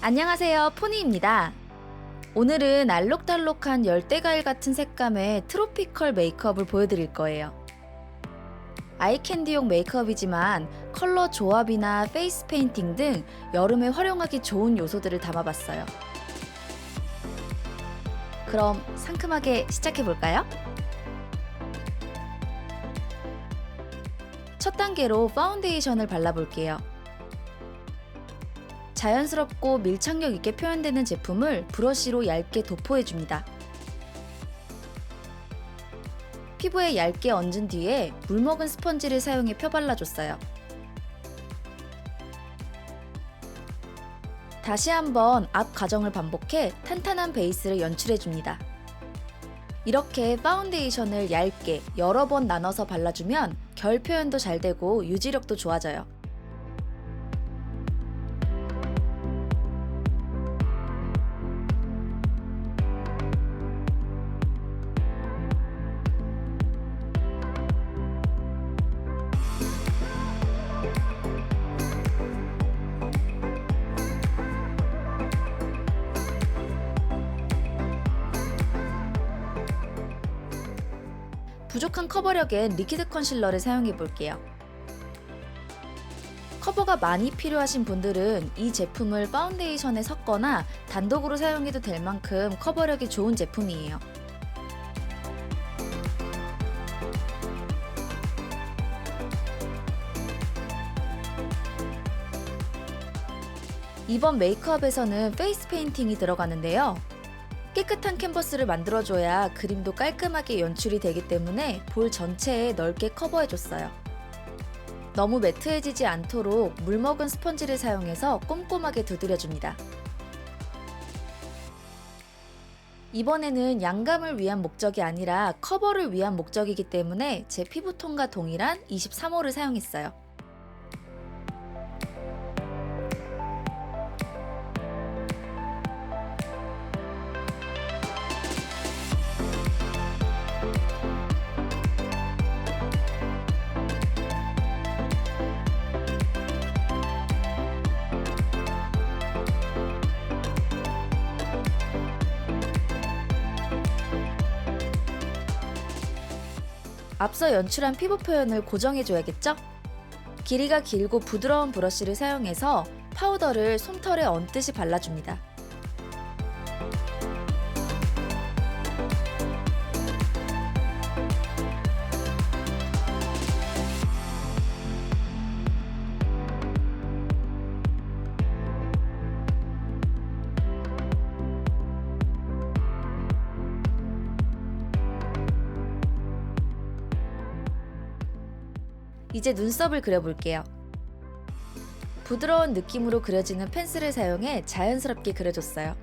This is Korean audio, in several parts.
안녕하세요, 포니입니다. 오늘은 알록달록한 열대과일 같은 색감의 트로피컬 메이크업을 보여드릴 거예요. 아이캔디용 메이크업이지만 컬러 조합이나 페이스 페인팅 등 여름에 활용하기 좋은 요소들을 담아봤어요. 그럼 상큼하게 시작해볼까요? 첫 단계로 파운데이션을 발라볼게요. 자연스럽고 밀착력 있게 표현되는 제품을 브러쉬로 얇게 도포해줍니다. 피부에 얇게 얹은 뒤에 물먹은 스펀지를 사용해 펴발라줬어요. 다시 한번 앞 과정을 반복해 탄탄한 베이스를 연출해줍니다. 이렇게 파운데이션을 얇게 여러 번 나눠서 발라주면 결 표현도 잘 되고 유지력도 좋아져요. 부족한 커버력엔 리퀴드 컨실러를 사용해 볼게요. 커버가 많이 필요하신 분들은 이 제품을 파운데이션에 섞거나 단독으로 사용해도 될 만큼 커버력이 좋은 제품이에요. 이번 메이크업에서는 페이스 페인팅이 들어가는데요. 깨끗한 캔버스를 만들어줘야 그림도 깔끔하게 연출이 되기 때문에 볼 전체에 넓게 커버해줬어요. 너무 매트해지지 않도록 물 먹은 스펀지를 사용해서 꼼꼼하게 두드려줍니다. 이번에는 양감을 위한 목적이 아니라 커버를 위한 목적이기 때문에 제 피부톤과 동일한 23호를 사용했어요. 앞서 연출한 피부 표현을 고정해줘야겠죠? 길이가 길고 부드러운 브러쉬를 사용해서 파우더를 솜털에 얹듯이 발라줍니다. 이제 눈썹을 그려볼게요. 부드러운 느낌으로 그려지는 펜슬을 사용해 자연스럽게 그려줬어요.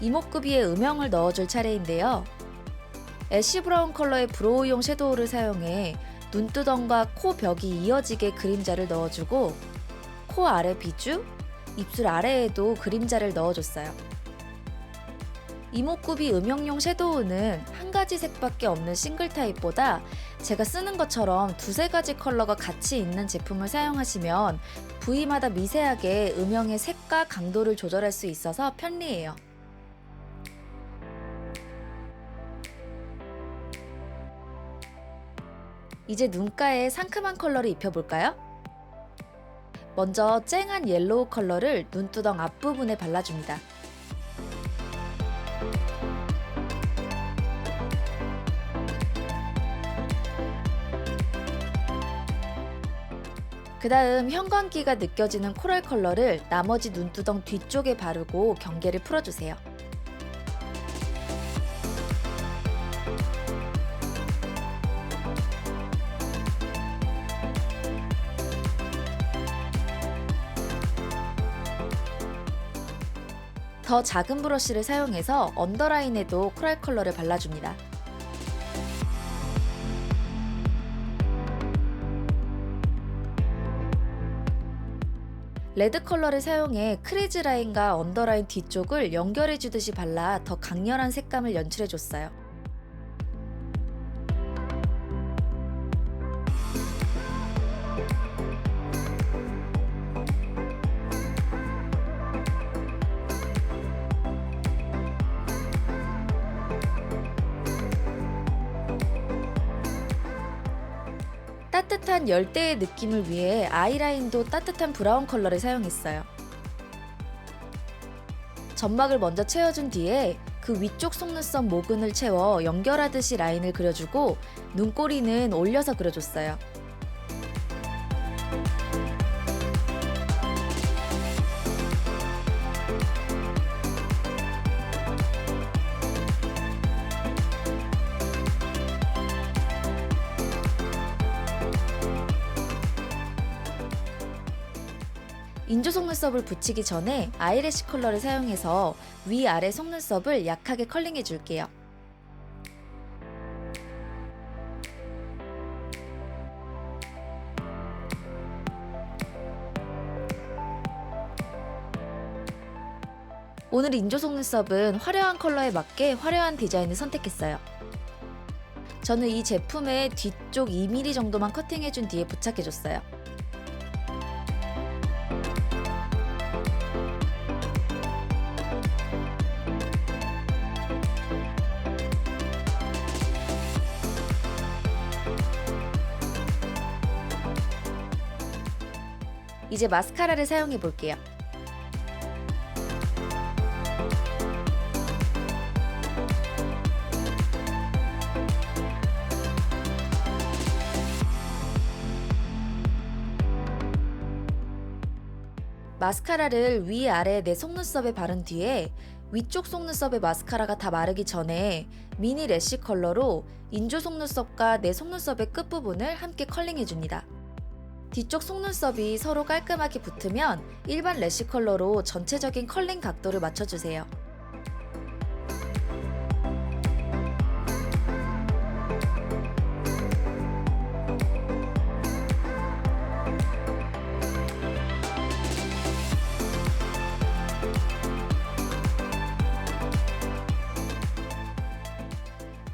이목구비에 음영을 넣어줄 차례인데요. 애쉬 브라운 컬러의 브로우용 섀도우를 사용해 눈두덩과 코 벽이 이어지게 그림자를 넣어주고 코 아래 비주, 입술 아래에도 그림자를 넣어줬어요. 이목구비 음영용 섀도우는 한 가지 색밖에 없는 싱글 타입보다 제가 쓰는 것처럼 두세 가지 컬러가 같이 있는 제품을 사용하시면 부위마다 미세하게 음영의 색과 강도를 조절할 수 있어서 편리해요. 이제 눈가에 상큼한 컬러를 입혀볼까요? 먼저 쨍한 옐로우 컬러를 눈두덩 앞부분에 발라줍니다. 그 다음 형광기가 느껴지는 코랄 컬러를 나머지 눈두덩 뒤쪽에 바르고 경계를 풀어주세요. 더 작은 브러쉬를 사용해서 언더라인에도 코랄 컬러를 발라줍니다. 레드 컬러를 사용해 크리즈 라인과 언더라인 뒤쪽을 연결해 주듯이 발라 더 강렬한 색감을 연출해 줬어요. 따뜻한 열대의 느낌을 위해 아이라인도 따뜻한 브라운 컬러를 사용했어요. 점막을 먼저 채워준 뒤에 그 위쪽 속눈썹 모근을 채워 연결하듯이 라인을 그려주고 눈꼬리는 올려서 그려줬어요. 인조 속눈썹을 붙이기 전에 아이래쉬 컬러를 사용해서 위아래 속눈썹을 약하게 컬링해 줄게요. 오늘 인조 속눈썹은 화려한 컬러에 맞게 화려한 디자인을 선택했어요. 저는 이 제품의 뒤쪽 2mm 정도만 커팅해준 뒤에 부착해줬어요. 이제 마스카라를 사용해 볼게요. 마스카라를 위아래 내 속눈썹에 바른 뒤에 위쪽 속눈썹의 마스카라가 다 마르기 전에 미니 래쉬 컬러로 인조 속눈썹과 내 속눈썹의 끝부분을 함께 컬링해줍니다. 뒤쪽 속눈썹이 서로 깔끔하게 붙으면 일반 래쉬 컬러로 전체적인 컬링 각도를 맞춰주세요.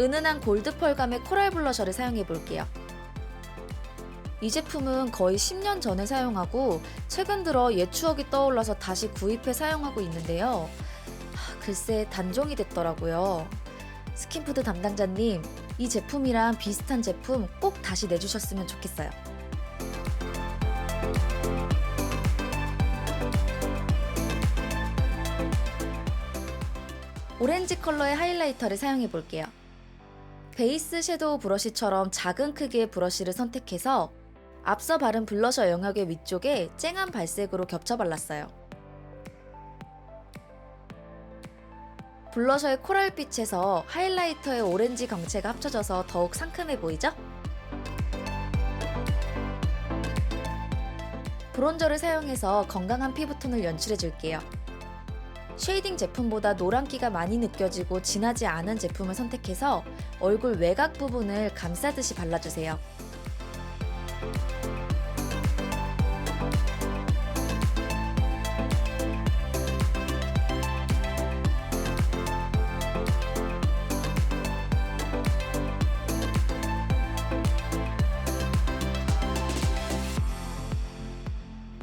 은은한 골드 펄감의 코랄 블러셔를 사용해 볼게요. 이 제품은 거의 10년 전에 사용하고 최근 들어 옛 추억이 떠올라서 다시 구입해 사용하고 있는데요. 하, 글쎄 단종이 됐더라고요. 스킨푸드 담당자님, 이 제품이랑 비슷한 제품 꼭 다시 내주셨으면 좋겠어요. 오렌지 컬러의 하이라이터를 사용해 볼게요. 베이스 섀도우 브러쉬처럼 작은 크기의 브러쉬를 선택해서 앞서 바른 블러셔 영역의 위쪽에 쨍한 발색으로 겹쳐 발랐어요. 블러셔의 코랄빛에서 하이라이터의 오렌지 광채가 합쳐져서 더욱 상큼해 보이죠? 브론저를 사용해서 건강한 피부톤을 연출해 줄게요. 쉐이딩 제품보다 노란기가 많이 느껴지고 진하지 않은 제품을 선택해서 얼굴 외곽 부분을 감싸듯이 발라주세요.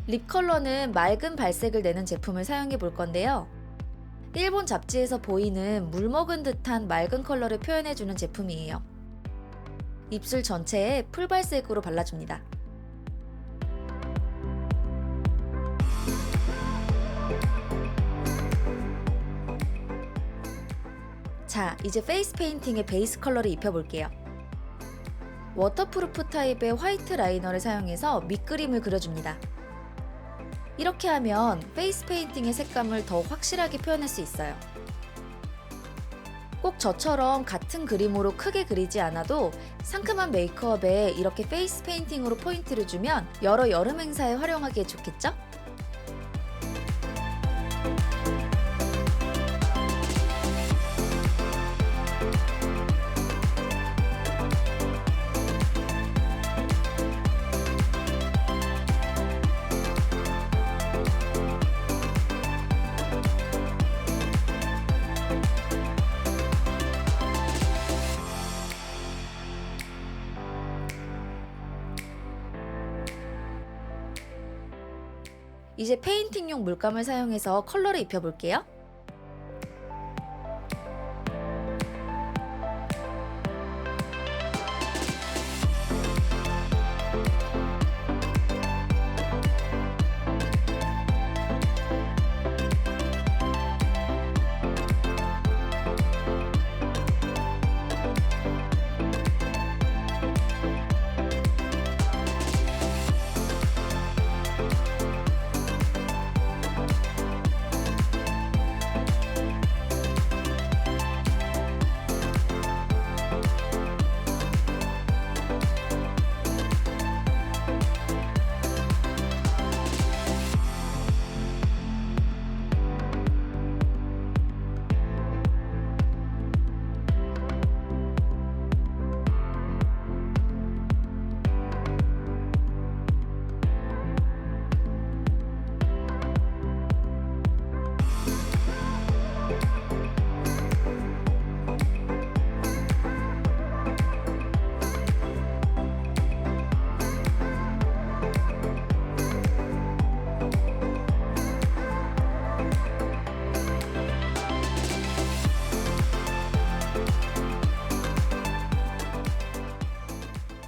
립 컬러는 맑은 발색을 내는 제품을 사용해 볼 건데요. 일본 잡지에서 보이는 물 먹은 듯한 맑은 컬러를 표현해주는 제품이에요. 입술 전체에 풀발색으로 발라줍니다. 자, 이제 페이스 페인팅의 베이스 컬러를 입혀볼게요. 워터프루프 타입의 화이트 라이너를 사용해서 밑그림을 그려줍니다. 이렇게 하면 페이스 페인팅의 색감을 더 확실하게 표현할 수 있어요. 꼭 저처럼 같은 그림으로 크게 그리지 않아도 상큼한 메이크업에 이렇게 페이스 페인팅으로 포인트를 주면 여러 여름 행사에 활용하기에 좋겠죠? 이제 페인팅용 물감을 사용해서 컬러를 입혀볼게요.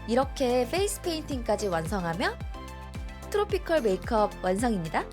이렇게 페이스 페인팅까지 완성하면 트로피컬 메이크업 완성입니다.